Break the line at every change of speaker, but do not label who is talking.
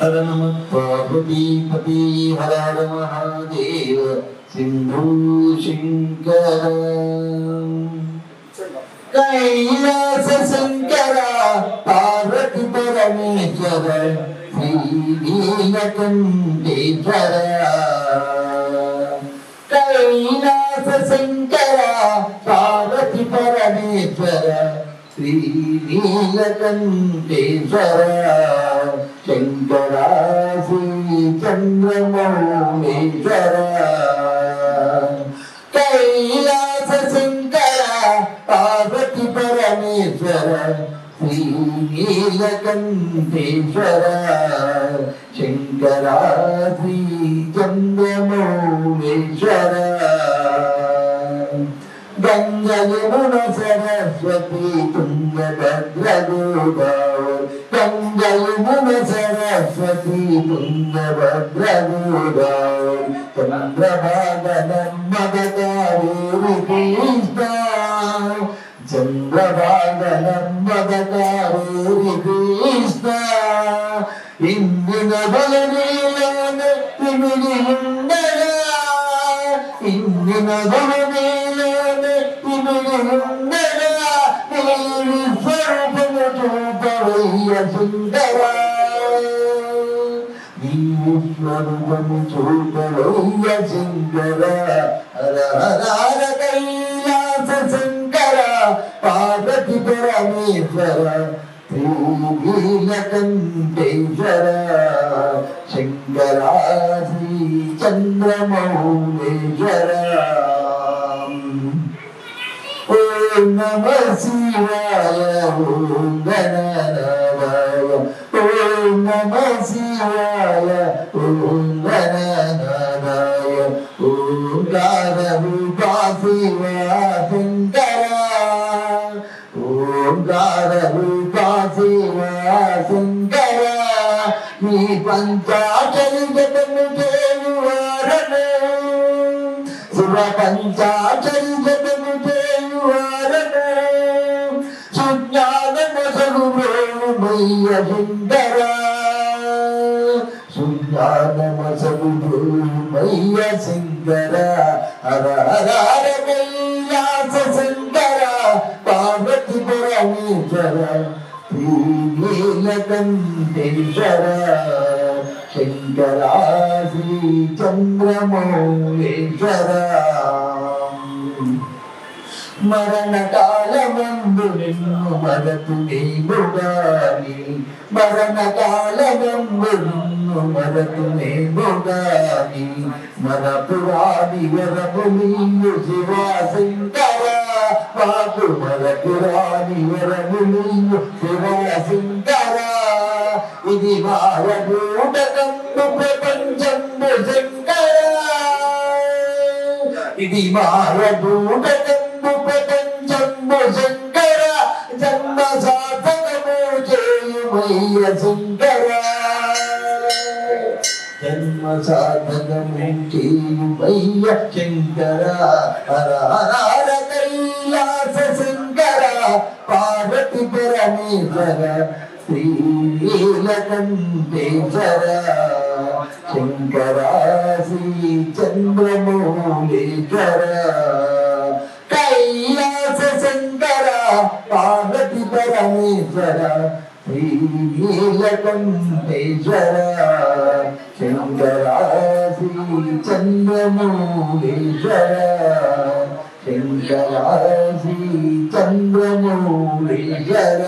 हर नमः पार्वतीपति हर हर महादेव सिन्धु शङ्कर कैलास शङ्कर पार्वती परमेश्वर श्रीनीलकण्ठेश्वर कैलास शङ्कर पार्वती परमेश्वर श्रीनीलकण्ठेश्वर శంకరాశి చంద్రమౌళీశర కైలాస శంకర పార్వతి పరమేశ్వర శ్రీనీలకంఠేశ్వర. శంకరాశి చంద్రమౌళీశ్వర గంగ యమున సరస్వతి తుంగభద్ర గోదావరి గంగయమున సరస్వతి తుంగభద్ర గోదావరి చంద్రభాగనం మగకావేరి కృష్ణ చంద్రభాగనం మగకావేరి కృష్ణ ఇందిన బలనీలన తిమిడి ఉండగా ఇందిన బలనీలన సుందరా నీవి స్వరూపము చూపవయ్య హర హర కైలాస శంకర పార్వతి పరమేశ్వర శంకర శ్రీ చంద్రమౌళేశ్వర ఓ నమ శివాయ ఓం గణనాయ ఓం నమ శివాయ ఓం గణనాయ ఓంకార రూపా శివా శంకర ఓంకార రూపా శివా శంకర పంచాచరి జగము శివ పంచాచరి మయ్య సుందర సుజ్ఞానమసలు మయ్య శంకర హర హర హర కైలాస శంకర పార్వతి పరమేశ్వర శ్రీనీలకంఠేశ్వర శంకర శ్రీ చంద్రమౌళేశ్వర మరణ కాలమందు నిన్ను మరతు నీవుగాని మరణ మరపురాది వరము నీవు శివా శంకర మరపురాది వరము నీవు శివా ఇది భారభూటకంబు ప్రపంచంబు శంకర ఇది జన్మ సాధకము చేయుమయ్య జన్మ సాధకము చేయుమయ్య శంకర హర హర కైలాస శంకర పార్వతి పరమేశ్వర శ్రీనీలకంఠేశ్వర శంకర శ్రీ చంద్రమౌళేశ్వర పరమేశ్వర శ్రీనీలకంఠేశ్వర శంకర శ్రీ చంద్రమౌళేశ్వర శంకర శ్రీ చంద్రమౌళేశ్వర